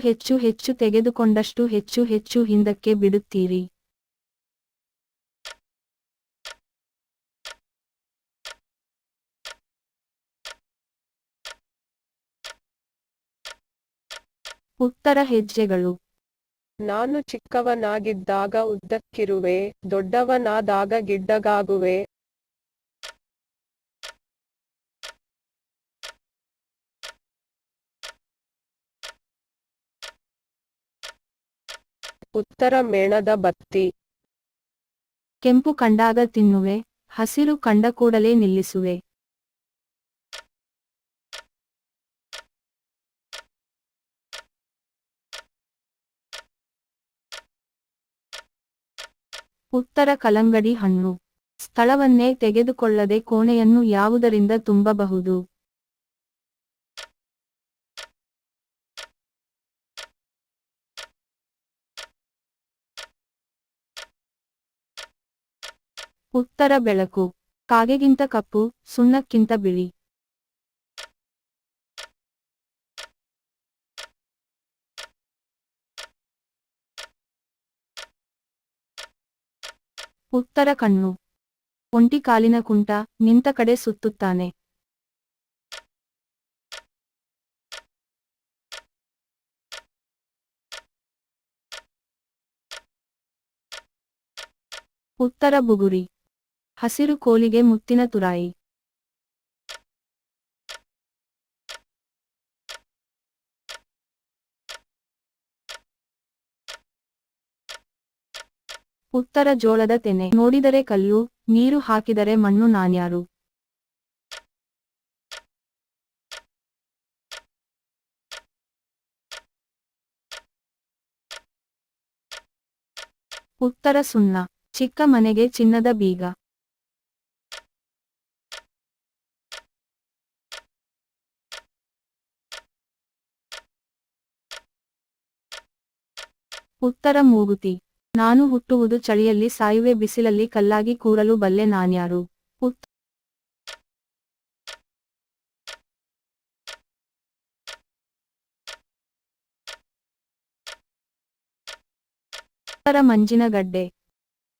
ಹೆಚ್ಚು ಹೆಚ್ಚು ತೆಗೆದುಕೊಂಡಷ್ಟು ಹೆಚ್ಚು ಹೆಚ್ಚು ಹಿಂದಕ್ಕೆ ಬಿಡುತ್ತೀರಿ. ಉತ್ತರ ಹೆಜ್ಜೆಗಳು. ನಾನು ಚಿಕ್ಕವನಾಗಿದ್ದಾಗ ಉದ್ದಕ್ಕಿರುವೆ ದೊಡ್ಡವನಾದಾಗ ಗಿಡ್ಡಗಾಗುವೆ ಉತ್ತರ ಮೇಣದ ಬತ್ತಿ. ಕೆಂಪು ಕಂಡಾಗ ತಿನ್ನುವೆ, ಹಸಿರು ಕಂಡ ಕೂಡಲೇ ನಿಲ್ಲಿಸುವೆ. ಉತ್ತರ ಕಲಂಗಡಿ ಹಣ್ಣು. ಸ್ಥಳವನ್ನೇ ತೆಗೆದುಕೊಳ್ಳದೆ ಕೋಣೆಯನ್ನು ಯಾವುದರಿಂದ ತುಂಬಬಹುದು? ಉತ್ತರ ಬೆಳಕು. ಕಾಗೆಗಿಂತ ಕಪ್ಪು, ಸುಣ್ಣಕ್ಕಿಂತ ಬಿಳಿ. ಉತ್ತರ ಕಣ್ಣು. ಒಂಟಿ ಕಾಲಿನ ಕುಂಟ, ನಿಂತ ಕಡೆ ಸುತ್ತುತ್ತಾನೆ. ಉತ್ತರ ಬುಗುರಿ. ಹಸಿರು ಕೋಲಿಗೆ ಮುತ್ತಿನ ತುರಾಯಿ. ಉತ್ತರ ಜೋಳದ ತೆನೆ. ನೋಡಿದರೆ ಕಲ್ಲು, ನೀರು ಹಾಕಿದರೆ ಮಣ್ಣು ನಾನ್ಯಾರು ಉತ್ತರ ಸುಣ್ಣ. ಚಿಕ್ಕ ಮನೆಗೆ ಚಿನ್ನದ ಬೀಗ. ಉತ್ತರ ಮೂಗುತಿ. ನಾನು ಹುಟ್ಟುವುದು ಚಳಿಯಲ್ಲಿ ಸಾಯುವೆ ಬಿಸಿಲಲ್ಲಿ ಕಲ್ಲಾಗಿ ಕೂರಲು ಬಲ್ಲೆ ನಾನ್ಯಾರು. ಉತ್ ಉತ್ತರ ಮಂಜಿನ ಗಡ್ಡೆ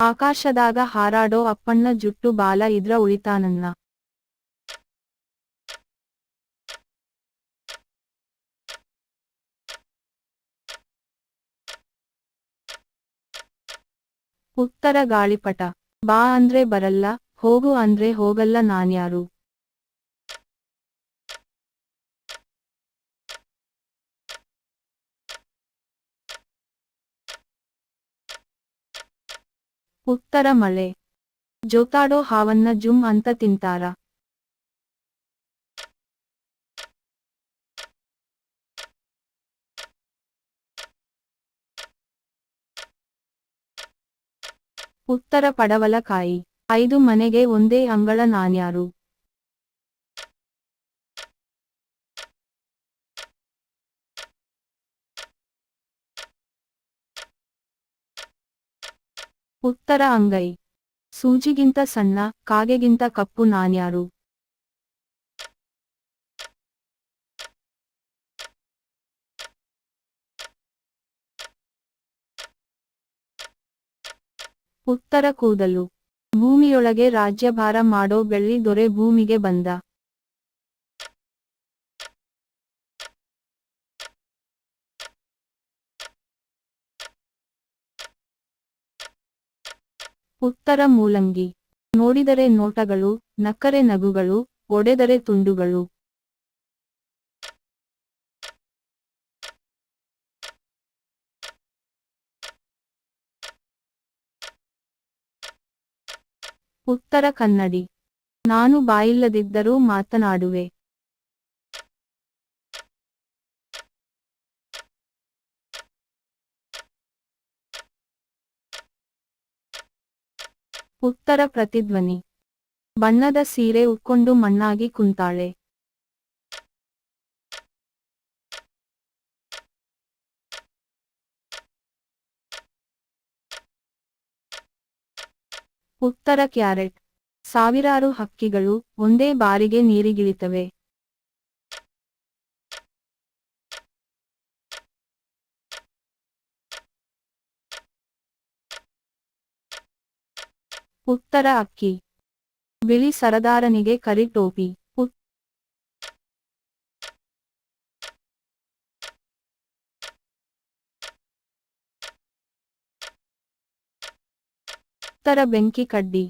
ಆಕಾಶದಾಗ ಹಾರಾಡೋ ಅಪ್ಪಣ್ಣ ಜುಟ್ಟು ಬಾಲ ಇದ್ರ ಉಳಿತಾನನ್ನ. ಉತ್ತರ ಗಾಳಿಪಟ. ಬಾ ಅಂದ್ರೆ ಬರಲ್ಲ, ಹೋಗು ಅಂದ್ರೆ ಹೋಗಲ್ಲ ನಾನ್ಯಾರು. ಉತ್ತರ ಮಳೆ. ಜೋತಾಡೋ ಹಾವನ್ನ ಜುಮ್ ಅಂತ ತಿಂತಾರ. ಉತ್ತರ ಪಡವಲಕಾಯಿ. ಐದು ಮನೆಗೆ ಒಂದೇ ಅಂಗಳ ನಾನ್ಯಾರು ಉತ್ತರ ಅಂಗೈ. ಸೂಜಿಗಿಂತ ಸಣ್ಣ ಕಾಗೆಗಿಂತ ಕಪ್ಪು ನಾನ್ಯಾರು ಉತ್ತರ ಕೂದಲು. ಭೂಮಿಯೊಳಗೆ ರಾಜ್ಯಭಾರ ಮಾಡೋ ಬೆಳ್ಳಿ ದೊರೆ ಭೂಮಿಗೆ ಬಂದ. ಉತ್ತರ ಮೂಲಂಗಿ. ನೋಡಿದರೆ ನೋಟಗಳು, ನಕ್ಕರೆ ನಗುಗಳು, ಒಡೆದರೆ ತುಂಡುಗಳು. ಉತ್ತರ ಕನ್ನಡಿ. ನಾನು ಬಾಯಿಲ್ಲದಿದ್ದರೂ ಮಾತನಾಡುವೆ. ಉತ್ತರ ಪ್ರತಿಧ್ವನಿ. ಬಣ್ಣದ ಸೀರೆ ಉಟ್ಕೊಂಡು ಮಣ್ಣಾಗಿ ಕುಂತಾಳೆ. ಉತ್ತರ ಕ್ಯಾರೆಟ್. ಸಾವಿರಾರು ಹಕ್ಕಿಗಳು ಒಂದೇ ಬಾರಿಗೆ ನೀರಿಗಿಳಿತವೆ. ಉತ್ತರ ಅಕ್ಕಿ. ಬಿಳಿ ಸರದಾರನಿಗೆ ಕರಿ ಟೋಪಿ. ಉತ್- ಉತ್ತರ ಬೆಂಕಿ ಕಡ್ಡಿ.